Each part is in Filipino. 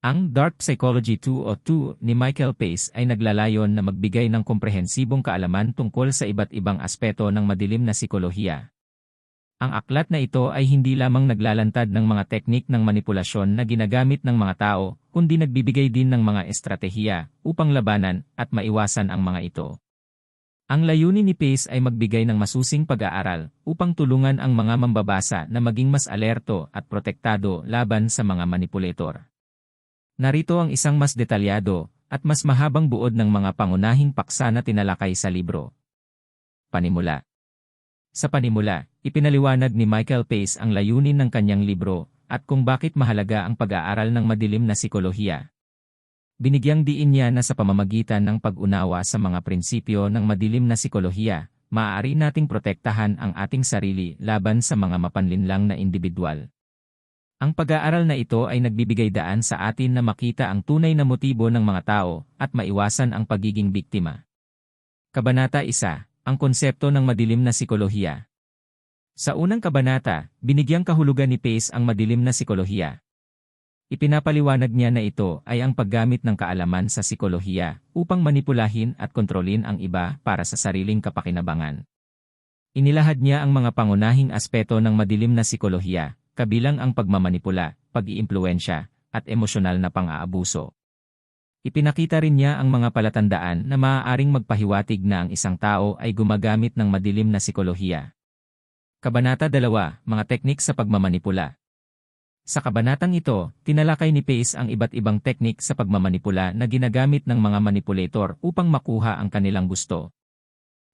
Ang Dark Psychology 2 ni Michael Pace ay naglalayon na magbigay ng komprehensibong kaalaman tungkol sa iba't ibang aspeto ng madilim na sikolohiya. Ang aklat na ito ay hindi lamang naglalantad ng mga teknik ng manipulasyon na ginagamit ng mga tao, kundi nagbibigay din ng mga estratehiya upang labanan at maiwasan ang mga ito. Ang layunin ni Pace ay magbigay ng masusing pag-aaral upang tulungan ang mga mambabasa na maging mas alerto at protektado laban sa mga manipulator. Narito ang isang mas detalyado at mas mahabang buod ng mga pangunahing paksa na tinalakay sa libro. Panimula Sa panimula, ipinaliwanag ni Michael Pace ang layunin ng kanyang libro at kung bakit mahalaga ang pag-aaral ng madilim na sikolohiya. Binigyang diin niya na sa pamamagitan ng pag-unawa sa mga prinsipyo ng madilim na sikolohiya, maaari nating protektahan ang ating sarili laban sa mga mapanlinlang na individual. Ang pag-aaral na ito ay nagbibigay daan sa atin na makita ang tunay na motibo ng mga tao at maiwasan ang pagiging biktima. Kabanata 1. Ang konsepto ng madilim na sikolohiya. Sa unang kabanata, binigyang kahulugan ni Pace ang madilim na sikolohiya. Ipinapaliwanag niya na ito ay ang paggamit ng kaalaman sa sikolohiya upang manipulahin at kontrolin ang iba para sa sariling kapakinabangan. Inilahad niya ang mga pangunahing aspeto ng madilim na sikolohiya, kabilang ang pagmamanipula, pag-iimpluensya, at emosyonal na pang-aabuso. Ipinakita rin niya ang mga palatandaan na maaaring magpahiwatig na ang isang tao ay gumagamit ng madilim na sikolohiya. Kabanata 2, Mga Teknik sa Pagmamanipula Sa kabanatang ito, tinalakay ni Pace ang iba't ibang teknik sa pagmamanipula na ginagamit ng mga manipulator upang makuha ang kanilang gusto.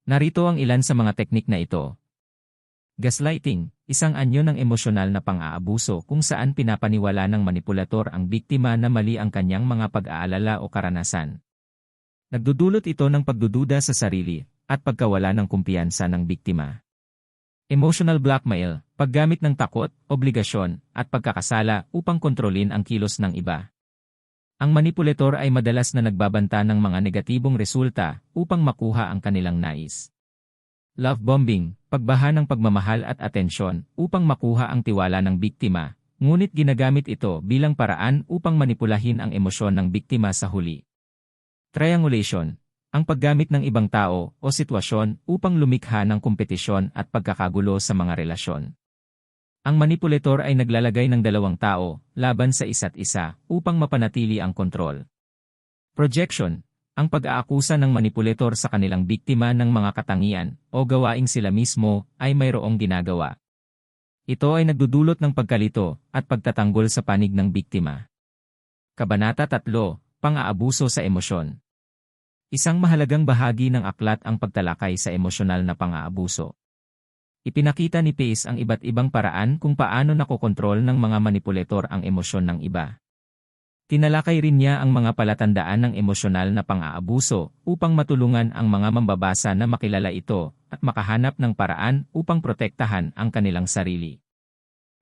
Narito ang ilan sa mga teknik na ito. Gaslighting, isang anyo ng emosyonal na pang-aabuso kung saan pinapaniwala ng manipulator ang biktima na mali ang kanyang mga pag-aalala o karanasan. Nagdudulot ito ng pagdududa sa sarili at pagkawala ng kumpiyansa ng biktima. Emotional blackmail, paggamit ng takot, obligasyon, at pagkakasala upang kontrolin ang kilos ng iba. Ang manipulator ay madalas na nagbabanta ng mga negatibong resulta upang makuha ang kanilang nais. Love bombing, pagbaha ng pagmamahal at atensyon upang makuha ang tiwala ng biktima, ngunit ginagamit ito bilang paraan upang manipulahin ang emosyon ng biktima sa huli. Triangulation, ang paggamit ng ibang tao o sitwasyon upang lumikha ng kompetisyon at pagkakagulo sa mga relasyon. Ang manipulator ay naglalagay ng dalawang tao laban sa isa't isa upang mapanatili ang kontrol. Projection, ang pag-aakusa ng manipulator sa kanilang biktima ng mga katangian o gawaing sila mismo ay mayroong ginagawa. Ito ay nagdudulot ng pagkalito at pagtatanggol sa panig ng biktima. Kabanata 3, Pang-aabuso sa emosyon. Isang mahalagang bahagi ng aklat ang pagtalakay sa emosyonal na pang-aabuso. Ipinakita ni Pace ang iba't ibang paraan kung paano nakokontrol ng mga manipulator ang emosyon ng iba. Tinalakay rin niya ang mga palatandaan ng emosyonal na pang-aabuso upang matulungan ang mga mambabasa na makilala ito at makahanap ng paraan upang protektahan ang kanilang sarili.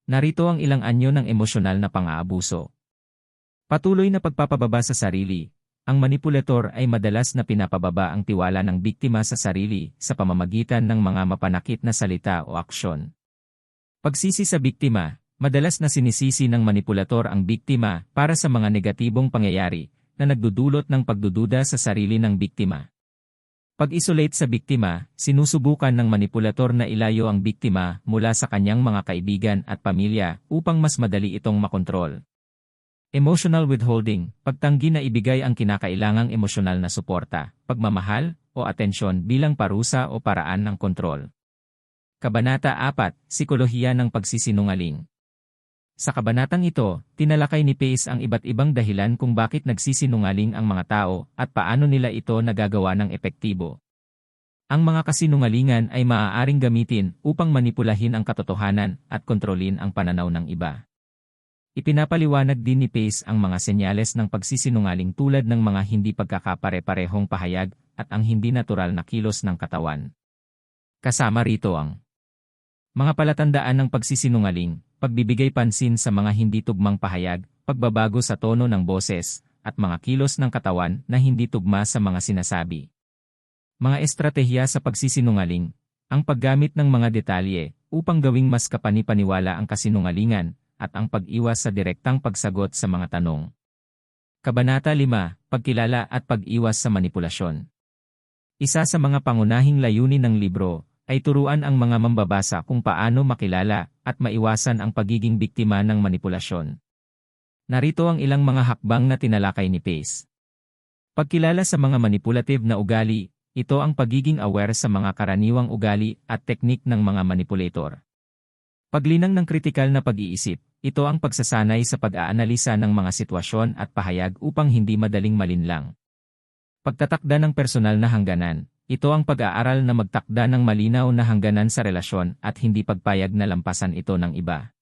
Narito ang ilang anyo ng emosyonal na pang-aabuso. Patuloy na pagpapababa sa sarili. Ang manipulator ay madalas na pinapababa ang tiwala ng biktima sa sarili sa pamamagitan ng mga mapanakit na salita o aksyon. Pagsisi sa biktima, Madalas na sinisisi ng manipulator ang biktima para sa mga negatibong pangyayari na nagdudulot ng pagdududa sa sarili ng biktima. Pag-isolate sa biktima, sinusubukan ng manipulator na ilayo ang biktima mula sa kanyang mga kaibigan at pamilya upang mas madali itong makontrol. Emotional withholding, pagtanggi na ibigay ang kinakailangang emosyonal na suporta, pagmamahal, o atensyon bilang parusa o paraan ng kontrol. Kabanata 4, Sikolohiya ng Pagsisinungaling sa kabanatang ito, tinalakay ni Pace ang iba't ibang dahilan kung bakit nagsisinungaling ang mga tao at paano nila ito nagagawa ng epektibo. Ang mga kasinungalingan ay maaaring gamitin upang manipulahin ang katotohanan at kontrolin ang pananaw ng iba. Ipinapaliwanag din ni Pace ang mga senyales ng pagsisinungaling tulad ng mga hindi pagkakapare-parehong pahayag at ang hindi natural na kilos ng katawan. Kasama rito ang mga palatandaan ng pagsisinungaling, pagbibigay pansin sa mga hindi tugmang pahayag, pagbabago sa tono ng boses, at mga kilos ng katawan na hindi tugma sa mga sinasabi. Mga estratehiya sa pagsisinungaling, ang paggamit ng mga detalye upang gawing mas kapanipaniwala ang kasinungalingan at ang pag-iwas sa direktang pagsagot sa mga tanong. Kabanata 5, Pagkilala at Pag-iwas sa Manipulasyon. Isa sa mga pangunahing layunin ng libro ay turuan ang mga mambabasa kung paano makilala at maiwasan ang pagiging biktima ng manipulasyon. Narito ang ilang mga hakbang na tinalakay ni Pace. Pagkilala sa mga manipulative na ugali, ito ang pagiging aware sa mga karaniwang ugali at teknik ng mga manipulator. Paglinang ng kritikal na pag-iisip, ito ang pagsasanay sa pag-aanalisa ng mga sitwasyon at pahayag upang hindi madaling malinlang. Pagtatakda ng personal na hangganan, ito ang pag-aaral na magtakda ng malinaw na hangganan sa relasyon at hindi pagpayag na lampasan ito ng iba.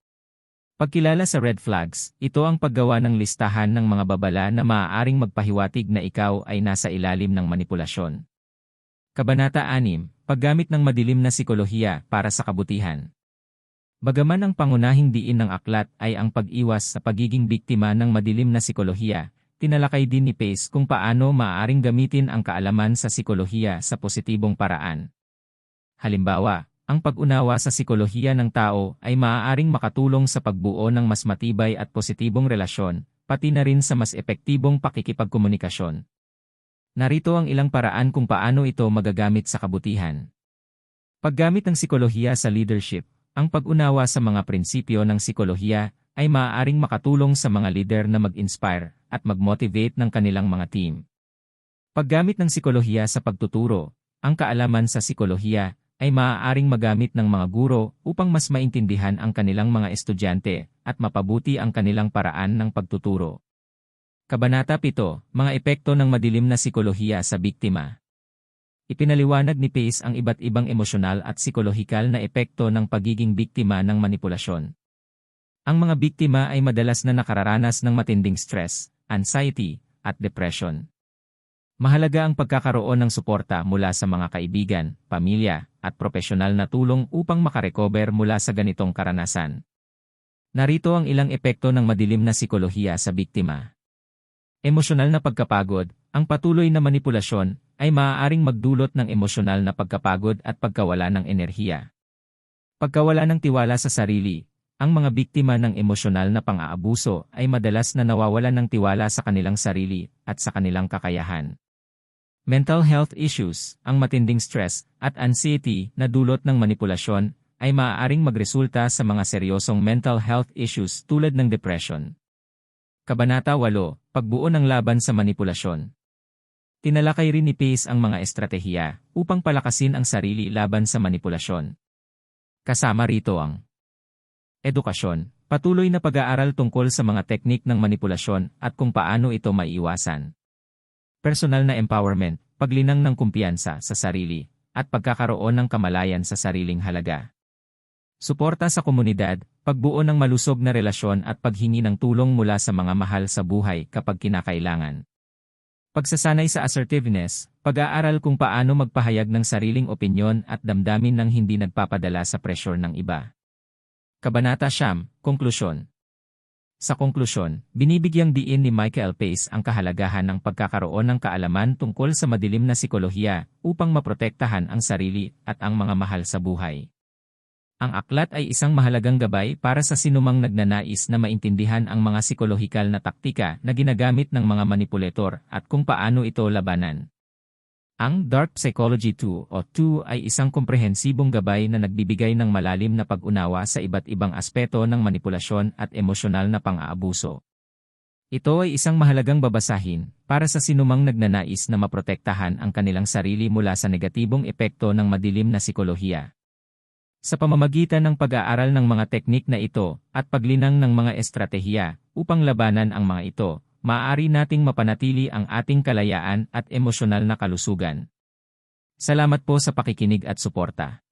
Pagkilala sa red flags, ito ang paggawa ng listahan ng mga babala na maaaring magpahiwatig na ikaw ay nasa ilalim ng manipulasyon. Kabanata 6, Paggamit ng madilim na sikolohiya para sa kabutihan. Bagaman ang pangunahing diin ng aklat ay ang pag-iwas sa pagiging biktima ng madilim na sikolohiya, tinalakay din ni Pace kung paano maaaring gamitin ang kaalaman sa sikolohiya sa positibong paraan. Halimbawa, ang pag-unawa sa sikolohiya ng tao ay maaaring makatulong sa pagbuo ng mas matibay at positibong relasyon, pati na rin sa mas epektibong pakikipagkomunikasyon. Narito ang ilang paraan kung paano ito magagamit sa kabutihan. Paggamit ng sikolohiya sa leadership, ang pag-unawa sa mga prinsipyo ng sikolohiya ay maaaring makatulong sa mga leader na mag-inspire at mag-motivate ng kanilang mga team. Paggamit ng sikolohiya sa pagtuturo, ang kaalaman sa sikolohiya ay maaaring magamit ng mga guro upang mas maintindihan ang kanilang mga estudyante at mapabuti ang kanilang paraan ng pagtuturo. Kabanata 7, Mga epekto ng madilim na sikolohiya sa biktima. Ipinaliwanag ni Pace ang iba't ibang emosyonal at psikolohikal na epekto ng pagiging biktima ng manipulasyon. Ang mga biktima ay madalas na nakararanas ng matinding stress, anxiety, at depression. Mahalaga ang pagkakaroon ng suporta mula sa mga kaibigan, pamilya, at profesional na tulong upang makarecover mula sa ganitong karanasan. Narito ang ilang epekto ng madilim na sikolohiya sa biktima. Emosyonal na pagkapagod, ang patuloy na manipulasyon, ay maaaring magdulot ng emosyonal na pagkapagod at pagkawala ng enerhiya. Pagkawala ng tiwala sa sarili, ang mga biktima ng emosyonal na pang-aabuso ay madalas na nawawalan ng tiwala sa kanilang sarili at sa kanilang kakayahan. Mental health issues, ang matinding stress at anxiety na dulot ng manipulasyon ay maaaring magresulta sa mga seryosong mental health issues tulad ng depression. Kabanata 8, Pagbuo ng laban sa manipulasyon. Tinalakay rin ni Pace ang mga estratehiya upang palakasin ang sarili laban sa manipulasyon. Kasama rito ang edukasyon, patuloy na pag-aaral tungkol sa mga teknik ng manipulasyon at kung paano ito maiiwasan. Personal na empowerment, paglinang ng kumpiyansa sa sarili, at pagkakaroon ng kamalayan sa sariling halaga. Suporta sa komunidad, pagbuo ng malusog na relasyon at paghingi ng tulong mula sa mga mahal sa buhay kapag kinakailangan. Pagsasanay sa assertiveness, pag-aaral kung paano magpahayag ng sariling opinyon at damdamin ng hindi nagpapadala sa pressure ng iba. Kabanata Siyam, Konklusyon Sa konklusyon, binibigyang diin ni Michael Pace ang kahalagahan ng pagkakaroon ng kaalaman tungkol sa madilim na sikolohiya upang maprotektahan ang sarili at ang mga mahal sa buhay. Ang aklat ay isang mahalagang gabay para sa sinumang nagnanais na maintindihan ang mga psikolohikal na taktika na ginagamit ng mga manipulator at kung paano ito labanan. Ang Dark Psychology 2 o 2 ay isang komprehensibong gabay na nagbibigay ng malalim na pag-unawa sa iba't ibang aspeto ng manipulasyon at emosyonal na pang-aabuso. Ito ay isang mahalagang babasahin para sa sinumang nagnanais na maprotektahan ang kanilang sarili mula sa negatibong epekto ng madilim na sikolohiya. Sa pamamagitan ng pag-aaral ng mga teknik na ito at paglinang ng mga estratehiya upang labanan ang mga ito, maaari nating mapanatili ang ating kalayaan at emosyonal na kalusugan. Salamat po sa pakikinig at suporta.